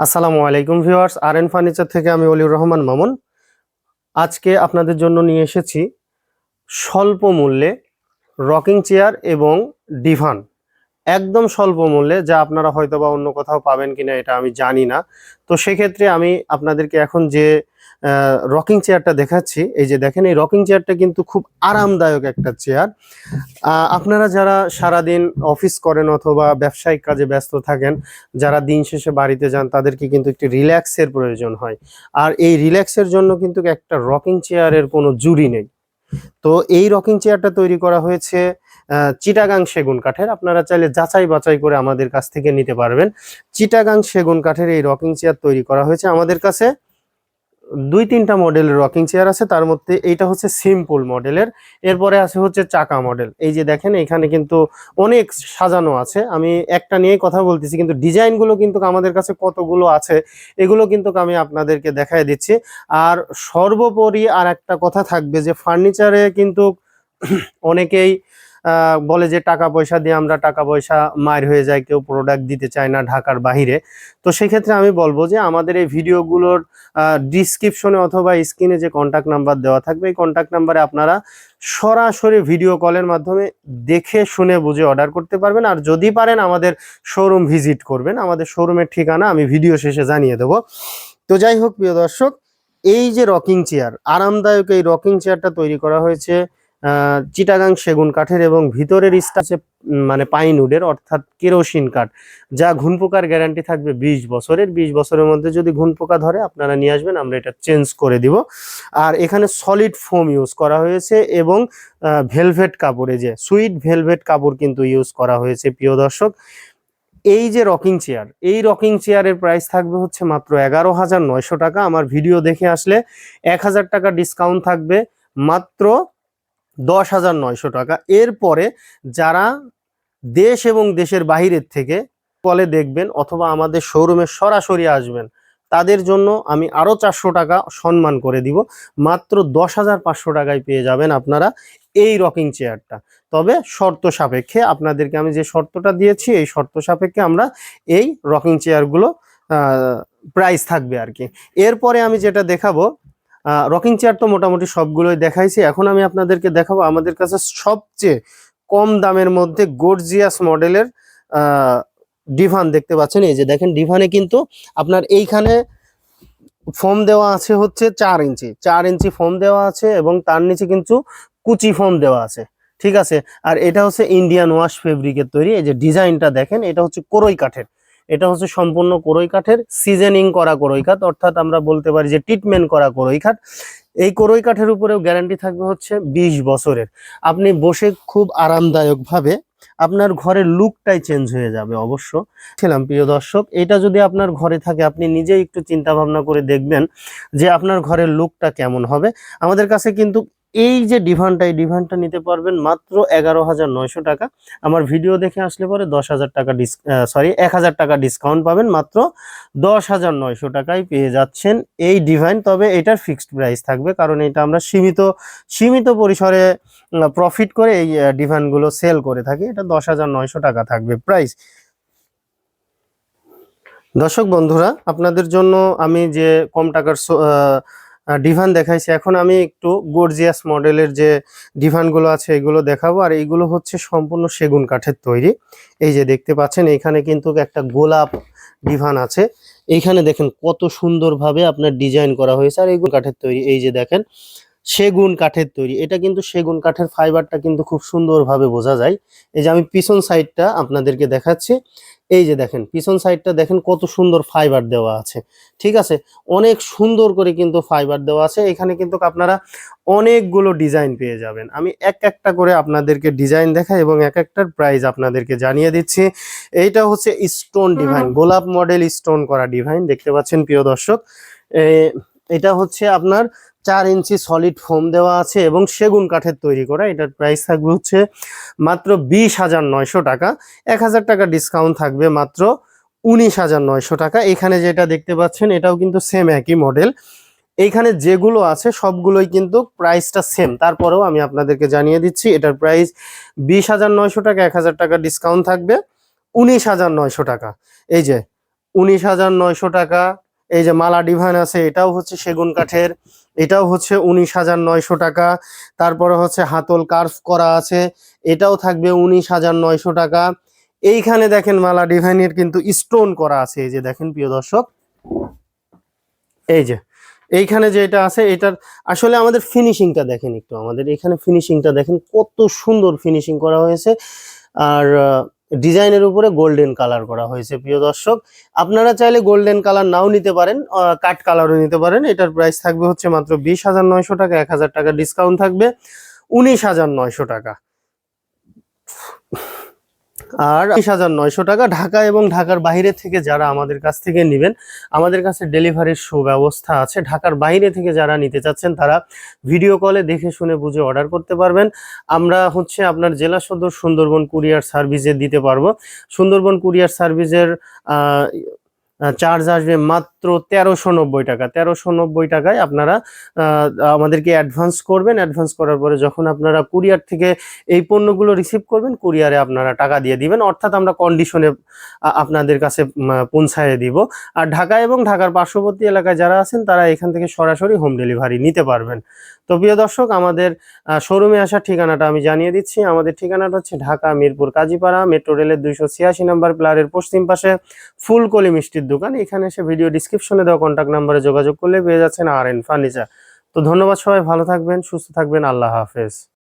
আসসালামু আলাইকুম ভিউয়ার্স আর N furniture থেকে আমি অলিউর রহমান মামুন। আজকে আপনাদের জন্য নিয়ে এসেছি স্বল্প মূল্যে রকিং চেয়ার এবং ডিভান। একদম স্বল্প মূল্যে, যা আপনারা হয়তো বা অন্য কোথাও পাবেন কিনা এটা আমি জানি না। তো সেক্ষেত্রে আমি আপনাদেরকে এখন যে রকিং চেয়ারটা দেখাচ্ছি, এই যে দেখেন, এই রকিং চেয়ারটা কিন্তু খুব আরামদায়ক একটা চেয়ার আপনারা যারা সারাদিন অফিস করেন অথবা ব্যবসায়িক কাজে ব্যস্ত থাকেন, যারা দিন শেষে বাড়িতে যান, তাদেরকে কিন্তু একটি রিল্যাক্সের প্রয়োজন হয়। আর এই রিল্যাক্সের জন্য কিন্তু একটা রকিং চেয়ারের কোনো জুড়ি নেই। তো এই রকিং চেয়ারটা তৈরি করা হয়েছে চিটাগাং সেগুন কাঠের। আপনারা চাইলে যাচাই বাছাই করে আমাদের কাছ থেকে নিতে পারবেন। চিটাগাং সেগুন কাঠের এই রকিং চেয়ার তৈরি করা হয়েছে আমাদের কাছে। দুই তিনটা মডেলের রকিং চেয়ার আছে, তার মধ্যে এইটা হচ্ছে সিম্পল মডেলের। এরপরে আছে হচ্ছে চাকা মডেল। এই যে দেখেন, এখানে কিন্তু অনেক সাজানো আছে। আমি একটা নিয়েই কথা বলতেছি, কিন্তু ডিজাইনগুলো কিন্তু আমাদের কাছে কতগুলো আছে, এগুলো কিন্তু আমি আপনাদেরকে দেখাই দিচ্ছি। আর সর্বোপরি আর একটা কথা থাকবে যে ফার্নিচারে কিন্তু অনেকেই বলে যে টাকা পয়সা দিয়ে আমরা টাকা পয়সা মার হয়ে যায়, কেউ প্রোডাক্ট দিতে চায় না ঢাকার বাহিরে। তো সেক্ষেত্রে আমি বলব যে আমাদের এই ভিডিওগুলোর ডিসক্রিপশনে অথবা স্ক্রিনে যে কন্ট্যাক্ট নাম্বার দেওয়া থাকবে, এই কন্ট্যাক্ট নাম্বারে আপনারা সরাসরি ভিডিও কলের মাধ্যমে দেখে, শুনে, বুঝে অর্ডার করতে পারবেন। আর যদি পারেন আমাদের শোরুম ভিজিট করবেন। আমাদের শোরুমের ঠিকানা আমি ভিডিও শেষে জানিয়ে দেবো। তো যাই হোক প্রিয় দর্শক, এই যে রকিং চেয়ার আরামদায়ক এই রকিং চেয়ারটা তৈরি করা হয়েছে চিটাগাং সেগুন কাঠের এবং ভিতরের উম, মানে পাইনউডের অর্থাৎ কেরোসিন কাঠ যা ঘুন পোকার গ্যারান্টি থাকবে বিশ বছরের। বিশ বছরের মধ্যে যদি ঘুন পোকা ধরে আপনারা নিয়ে আসবেন আমরা এটা চেঞ্জ করে দিব। আর এখানে সলিড ফোম ইউজ করা হয়েছে এবং ভেলভেট কাপড়ে যে সুইট ভেলভেট কাপড় কিন্তু ইউজ করা হয়েছে প্রিয় দর্শক। এই যে রকিং চেয়ার এই রকিং চেয়ারের প্রাইস থাকবে হচ্ছে মাত্র এগারো হাজার নয়শো টাকা। আমার ভিডিও দেখে আসলে এক হাজার টাকা ডিসকাউন্ট থাকবে মাত্র দশ হাজার নয়শো টাকা। এরপরে যারা দেশ এবং দেশের বাহিরের থেকে কলে দেখবেন অথবা আমাদের শোরুমে সরাসরি আসবেন, তাদের জন্য আমি আরও চারশো টাকা সম্মান করে দিব। মাত্র দশ হাজার পাঁচশো টাকায় পেয়ে যাবেন আপনারা এই রকিং চেয়ারটা। তবে শর্ত সাপেক্ষে আপনাদেরকে আমি যে শর্তটা দিয়েছি, এই শর্ত সাপেক্ষে আমরা এই রকিং চেয়ারগুলো প্রাইস থাকবে আর কি এরপরে আমি যেটা দেখাবো রকিং চেয়ার তো মোটামুটি সবগুলোই দেখাইছি। এখন আমি আপনাদেরকে দেখাবো আমাদের কাছে সবচেয়ে কম দামের মধ্যে গর্জিয়াস মডেলের ডিভান দেখতে পাচ্ছেন। এই যে দেখেন ডিভানে কিন্তু আপনার এইখানে ফোম দেওয়া আছে হচ্ছে চার ইঞ্চি। চার ইঞ্চি ফোম দেওয়া আছে এবং তার নিচে কিন্তু কুচি ফোম দেওয়া আছে। ঠিক আছে? আর এটা হচ্ছে ইন্ডিয়ান ওয়াশ ফেব্রিকের তৈরি। এই যে ডিজাইনটা দেখেন, এটা হচ্ছে কোরই কাঠের। এটা হচ্ছে সম্পূর্ণ কোরই কাঠের সিজনিং করা কোরই কাঠ, অর্থাৎ আমরা বলতে পারি যে ট্রিটমেন্ট করা কোরই কাঠ। এই কোরই কাঠের উপরেও গ্যারান্টি থাকবে হচ্ছে বিশ বছরের। আপনি বসে খুব আরামদায়ক ভাবে আপনার ঘরের লুকটাই চেঞ্জ হয়ে যাবে অবশ্য। ছিলাম প্রিয় দর্শক, এটা যদি আপনার ঘরে থাকে, আপনি নিজেই একটু চিন্তা ভাবনা করে দেখবেন যে আপনার ঘরের লুকটা কেমন হবে। আমাদের কাছে কিন্তু এই যে ডিভানটা, এই ডিভানটা নিতে পারবেন মাত্র এগারো হাজার নয়শো টাকা। আমার ভিডিও দেখে আসলে পরে দশ হাজার টাকা ডিস সরি এক হাজার টাকা ডিসকাউন্ট পাবেন মাত্র দশ হাজার নয়শো টাকায় পেয়ে যাচ্ছেন এই ডিভাইন। তবে এটার ফিক্সড প্রাইস থাকবে কারণ এটা আমরা সীমিত সীমিত পরিসরে প্রফিট করে এই ডিভাইনগুলো সেল করে থাকি। এটা দশ হাজার নয়শো টাকা থাকবে প্রাইস দর্শক বন্ধুরা, আপনাদের জন্য আমি যে কম টাকার ডিভান দেখাইছি। এখন আমি একটু গোর্জিয়াস মডেলের যে ডিভানগুলো আছে, এগুলো দেখাবো। আর এইগুলো হচ্ছে সম্পূর্ণ সেগুন কাঠের তৈরি। এই যে দেখতে পাচ্ছেন, এখানে কিন্তু একটা গোলাপ ডিভান আছে। এইখানে দেখেন কত সুন্দরভাবে আপনার ডিজাইন করা হয়েছে। আর এইগুলো কাঠের তৈরি। এই যে দেখেন সেগুন কাঠের তৈরি। এটা কিন্তু সেগুন কাঠের ফাইবারটা কিন্তু খুব সুন্দরভাবে বোঝা যায়। এই যে আমি পিছন সাইডটা আপনাদেরকে দেখাচ্ছি। এই যে দেখেন পিছন সাইডটা দেখেন কত সুন্দর ফাইবার দেওয়া আছে। ঠিক আছে? অনেক সুন্দর করে কিন্তু ফাইবার দেওয়া আছে। এখানে কিন্তু আপনারা অনেকগুলো ডিজাইন পেয়ে যাবেন। আমি এক একটা করে আপনাদেরকে ডিজাইন দেখাই এবং এক একটার প্রাইস আপনাদেরকে জানিয়ে দিচ্ছি। এইটা হচ্ছে স্টোন ডিভাইন গোলাপ মডেল স্টোন করা ডিভাইন দেখতে পাচ্ছেন প্রিয় দর্শক। এটা হচ্ছে আপনার চার ইঞ্চি সলিড ফোম দেওয়া আছে এবং সেগুন কাঠের তৈরি করা। এটার প্রাইস থাকবে হচ্ছে মাত্র বিশ হাজার নয়শো টাকা। এক হাজার টাকা ডিসকাউন্ট থাকবে মাত্র উনিশ হাজার নয়শো টাকা। এখানে যেটা দেখতে পাচ্ছেন, এটাও কিন্তু সেম একই মডেল এইখানে যেগুলো আছে, সবগুলোই কিন্তু প্রাইসটা সেম তারপরেও আমি আপনাদেরকে জানিয়ে দিচ্ছি, এটার প্রাইস বিশ হাজার নয়শো টাকা, এক হাজার টাকা ডিসকাউন্ট থাকবে উনিশ হাজার নয়শো টাকা। এই যে, উনিশ হাজার নয়শো টাকা, এই যে মালা ডিভান আছে, এটাও হচ্ছে সেগুন কাঠের এটাও হচ্ছে উনিশ হাজার নয়শো টাকা। তারপরে হচ্ছে হাতল কার্ভ করা আছে, এটাও থাকবে উনিশ হাজার নয়শো টাকা। এইখানে দেখেন মালা ডিভাইনের কিন্তু স্টোন করা আছে, এই যে দেখেন প্রিয় দর্শক। এই যে, এইখানে যে এটা আছে, এটার আসলে আমাদের ফিনিশিংটা দেখেন একটু, আমাদের এখানে ফিনিশিংটা দেখেন কত সুন্দর ফিনিশিং করা হয়েছে। আর ডিজাইনের উপরে গোল্ডেন কালার করা হয়েছে, প্রিয় দর্শক। আপনারা চাইলে গোল্ডেন কালার নাও নিতে পারেন কাট কালারও নিতে পারেন। এটার প্রাইস থাকবে হচ্ছে মাত্র বিশ হাজার নয়শো টাকা, এক হাজার টাকা ডিসকাউন্ট থাকবে উনিশ হাজার নয়শো টাকা। আর বিশ হাজার নয়শো টাকা ঢাকা এবং ঢাকার বাইরে থেকে যারা আমাদের কাছ থেকে নেবেন, আমাদের কাছে ডেলিভারির সুব্যবস্থা আছে। ঢাকার বাইরে থেকে যারা নিতে চাচ্ছেন, তারা ভিডিও কলে দেখে শুনে বুঝে অর্ডার করতে পারবেন। আমরা হচ্ছে আপনার জেলা সদর সুন্দরবন কুরিয়ার সার্ভিসে দিতে পারব। সুন্দরবন কুরিয়ার সার্ভিসের চার্জ আসবে মাত্র তেরোশো নব্বই টাকা। তেরোশো নব্বই টাকায় আপনারা আমাদেরকে অ্যাডভান্স করবেন। অ্যাডভান্স করার পরে যখন আপনারা কুরিয়ার থেকে এই পণ্যগুলো রিসিভ করবেন কুরিয়ারে আপনারা টাকা দিয়ে দিবেন। অর্থাৎ আমরা কন্ডিশনে আপনাদের কাছে পৌঁছায় দিব। আর ঢাকা এবং ঢাকার পার্শ্ববর্তী এলাকায় যারা আছেন, তারা এখান থেকে সরাসরি হোম ডেলিভারি নিতে পারবেন। তো প্রিয় দর্শক, আমাদের শোরুমে আসার ঠিকানাটা আমি জানিয়ে দিচ্ছি। আমাদের ঠিকানাটা হচ্ছে ঢাকা, মিরপুর, কাজীপাড়া, মেট্রো রেলের দুইশো ছিয়াশি নাম্বার প্লারের পশ্চিম পাশে ফুলকলি মিষ্টির দোকান। এখানে এসে ভিডিও ডিসক্রিপশনে দেওয়া কন্ট্যাক্ট নাম্বারে যোগাযোগ করলে পেয়ে যাচ্ছেন আর এন ফার্নিচার তো ধন্যবাদ সবাই, ভালো থাকবেন, সুস্থ থাকবেন, আল্লাহ হাফেজ।